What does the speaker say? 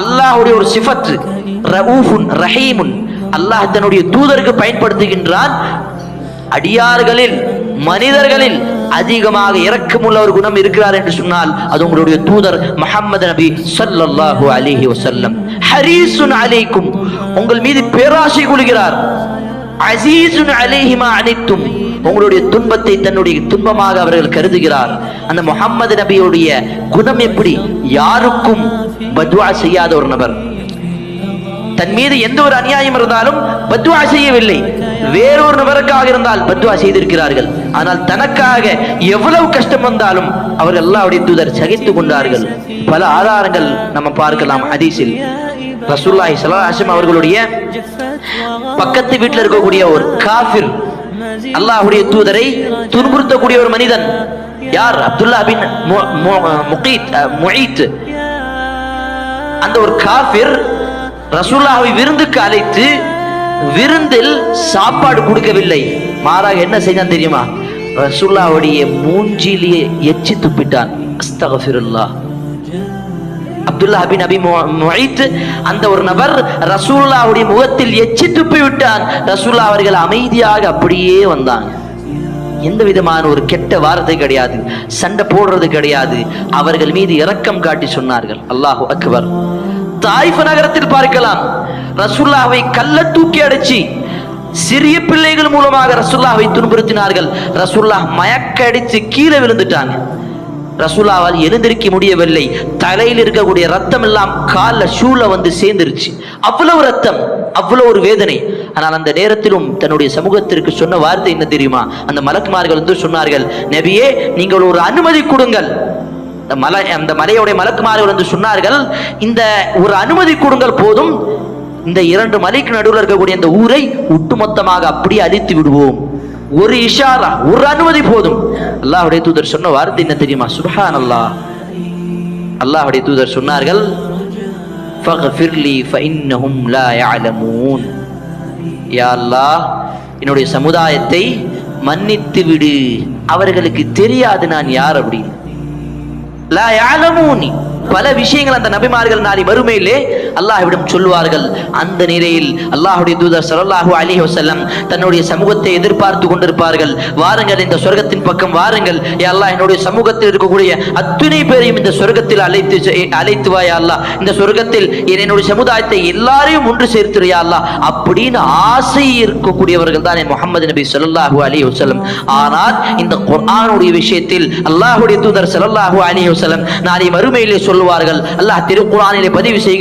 அல்லாஹுடைய ஒரு சிஃபத் ரவுஃபுன் ரஹீமுன். அல்லாஹ் தன்னுடைய தூதருக்கு பயன்படுத்துகின்றான். அடியார்களில் மனிதர்களில் அதிகமாக இரக்கமுள்ள ஒரு குணம் இருக்கிறார் என்று சொன்னால் அது உங்களுடைய தூதர் முகமது நபி ஸல்லல்லாஹு அலிஹி வசல்லம் ஹரீசுன் அலைக்கும். உங்கள் மீது பேராசை கொள்கிறார். அசீசுன் அலைஹிமா அனைத்தும். உங்களுடைய துன்பத்தை தன்னுடைய துன்பமாக அவர்கள் கருதுகிறார். அந்த முகம்மது நபியுடைய குணம் எப்படி? யாருக்கும் பத்வா செய்யாத ஒரு நபர். தன் மீது எந்த ஒரு அநியாயம் இருந்தாலும் பத்வா செய்யவில்லை. வேறொரு நபருக்காக இருந்தால் பத்வா செய்திருக்கிறார்கள். ஆனால் தனக்காக எவ்வளவு கஷ்டம் வந்தாலும் அவர்கள் அல்லாஹ்வுடைய தூதர் சகித்துக் கொண்டார்கள். பல ஆதாரங்கள் நம்ம பார்க்கலாம் ஹதீஸில். ரசூல்லாஹி சலாஹம் அவர்களுடைய பக்கத்து வீட்டில் இருக்கக்கூடிய ஒரு காஃபிர் அல்லாஹுடைய தூதரை துன்புறுத்தக்கூடிய ஒரு மனிதன். யார்? அப்துல்லா பின் முகீத் அந்த ஒரு காஃபிர் ரசூல்லாவை விருந்துக்கு அழைத்து விருந்தில் சாப்பாடு கொடுக்கவில்லை. மாறாக என்ன செய்தான் தெரியுமா? ரசூல்லாவுடைய மூஞ்சிலேயே எச்சி துப்பிட்டான் அஸ்தகஃபிருல்லா அப்துல்லா பின் அபி மு- அந்த ஒரு நபர் ரசூல்லாவுடைய முகத்தில் எச்சி துப்பி விட்டான். ரசூல்லா அவர்கள் அமைதியாக அப்படியே வந்தாங்க. எந்த விதமான ஒரு கெட்ட வார்த்தை கிடையாது. சண்டை போடுறது கிடையாது. அவர்கள் மீது இரக்கம் காட்டி சொன்னார்கள். அல்லாஹு அக்பர். தாய்ஃப நகரத்தில் பார்க்கலாம். ரசூல்லாவை கல்ல தூக்கி அடிச்சு சிறிய பிள்ளைகள் மூலமாக ரசூல்லாவை துன்புறுத்தினார்கள். ரசூல்லா மயக்க அடித்து கீழே விழுந்துட்டாங்க. ரசூலாவால் எழுந்திருக்க முடியவில்லை. தலையில் இருக்கக்கூடிய ரத்தம் எல்லாம் காலில் ஷூல வந்து சேர்ந்துருச்சு. அவ்வளவு ரத்தம் அவ்வளவு ஒரு வேதனை. ஆனால் அந்த நேரத்திலும் தன்னுடைய சமூகத்திற்கு சொன்ன வார்த்தை என்ன தெரியுமா? அந்த மலக்குமார்கள் வந்து சொன்னார்கள் நபியே நீங்கள் ஒரு அனுமதி கொடுங்கள். அந்த மலை அந்த மலையுடைய மலக்குமார்கள் வந்து சொன்னார்கள் இந்த ஒரு அனுமதி கொடுங்கள் போதும். இந்த இரண்டு மலைக்கு நடுவில் இருக்கக்கூடிய இந்த ஊரை ஒட்டுமொத்தமாக அப்படியே அழித்து விடுவோம். ஒரு இஷாரா ஒரு அனுமதி போதும். அல்லாஹுடைய தூதர் சொன்ன வார்த்தை என்ன தெரியுமா? சுபஹான் அல்லாஹ் அல்லாஹுடைய தூதர் சொன்னார்கள் ஃபக்ஃபிர்லி ஃபஇன்னஹும் லா யஅலமூன். யா அல்லாஹ் என்னுடைய சமுதாயத்தை மன்னித்து விடு. அவர்களுக்கு தெரியாது நான் யார் அப்படின்னு. லா யஅலமூனி. பல விஷயங்கள் அந்த நபிமார்கள் நாளை மறுமையிலே அல்லாஹ்விடம் சொல்வார்கள் அந்த நிலையில் அல்லாஹுடைய தூதர் ஸல்லல்லாஹு அலி வசல்லம் தன்னுடைய சமூகத்தை எதிர்பார்த்து கொண்டிருப்பார்கள். வாருங்கள் இந்த சொர்க்கத்தின் பக்கம் வாருங்கள். ஏ அல்லாஹ் என்னுடைய சமூகத்தில் இருக்கக்கூடிய அத்துணை பேரையும் இந்த சொர்க்கத்தில் அழைத்து அழைத்து வாயா அல்லா இந்த சொர்க்கத்தில் என்னுடைய சமுதாயத்தை எல்லாரையும் ஒன்று சேர்த்துறியா அல்லா அப்படின்னு ஆசை இருக்கக்கூடியவர்கள் தான் என் முகமது நபி ஸல்லல்லாஹு அலி வசலம் ஆனால் இந்த குர்ஆனுடைய விஷயத்தில் அல்லாஹுடைய தூதர் ஸல்லல்லாஹு அலி வசலம் நாளை மறுமையிலே சொல்லுவார்கள். அல்லாஹ் திருக்குறானிலே பதிவு செய்கிறார்